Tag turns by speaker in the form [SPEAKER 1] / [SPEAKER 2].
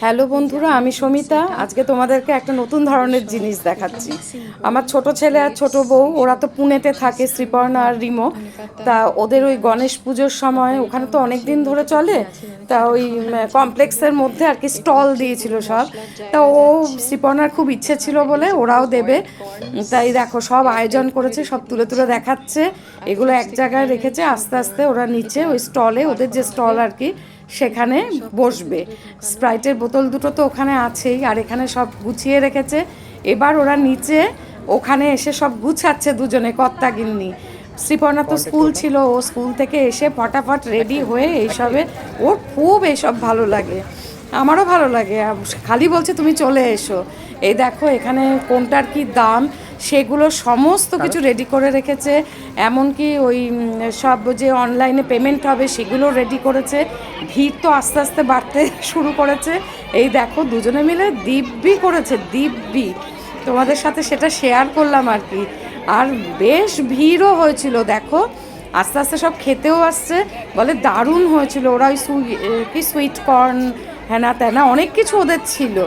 [SPEAKER 1] Hello বন্ধুরা, আমি সমিতা। আজকে তোমাদেরকে একটা নতুন ধরনের জিনিস দেখাচ্ছি। আমার ছোট ছেলে আর ছোট বউ, ওরা তো পুনেতে থাকে, শ্রীপর্ণা আর রিমো। তা ওদের ওই গণেশ পুজোর সময়, ওখানে তো অনেক দিন ধরে চলে। তা ওই কমপ্লেক্সের মধ্যে আর কি স্টল দিয়েছিল সব। তা ও শ্রীপর্ণার খুব ইচ্ছে ছিল বলে ওরাও দেবে। তাই দেখো, সব আয়োজন করেছে, সব তুলে তুলে দেখাচ্ছে। এগুলো এক জায়গায় রেখেছে, আস্তে আস্তে ওরা নিচে ওই স্টলে, ওদের যে স্টল আর কি সেখানে বসবে। স্প্রাইটের বোতল দুটো তো ওখানে আছেই আর এখানে সব গুছিয়ে রেখেছে। এবার ওরা নিচে ওখানে এসে সব গুছাচ্ছে দুজনে কর্তা গিন্নি। শ্রীপর্ণা তো স্কুল ছিল ও স্কুল থেকে এসে ফটাফট রেডি হয়ে এইসবে ওর খুব এইসব ভালো লাগে। আমারও ভালো লাগে খালি বলছে তুমি চলে এসো। এই দেখো এখানে কোনটার কি দাম সেগুলো সমস্ত কিছু রেডি করে রেখেছে এমনকি ওই সব যে অনলাইনে পেমেন্ট হবে সেগুলো রেডি করেছে। ভিড় তো আস্তে আস্তে বাড়তে শুরু করেছে। এই দেখো দুজনে মিলে দিব্যি করেছে দিব্যি। তোমাদের সাথে সেটা শেয়ার করলাম আর কি। আর বেশ ভিড়ও হয়েছিল দেখো। আস্তে আস্তে সব খেতেও আসছে। বলে দারুণ হয়েছিল। ওরা ওই সুই- কি সুইট কর্ন হ্যানা ত্যানা অনেক কিছু ওদের ছিল।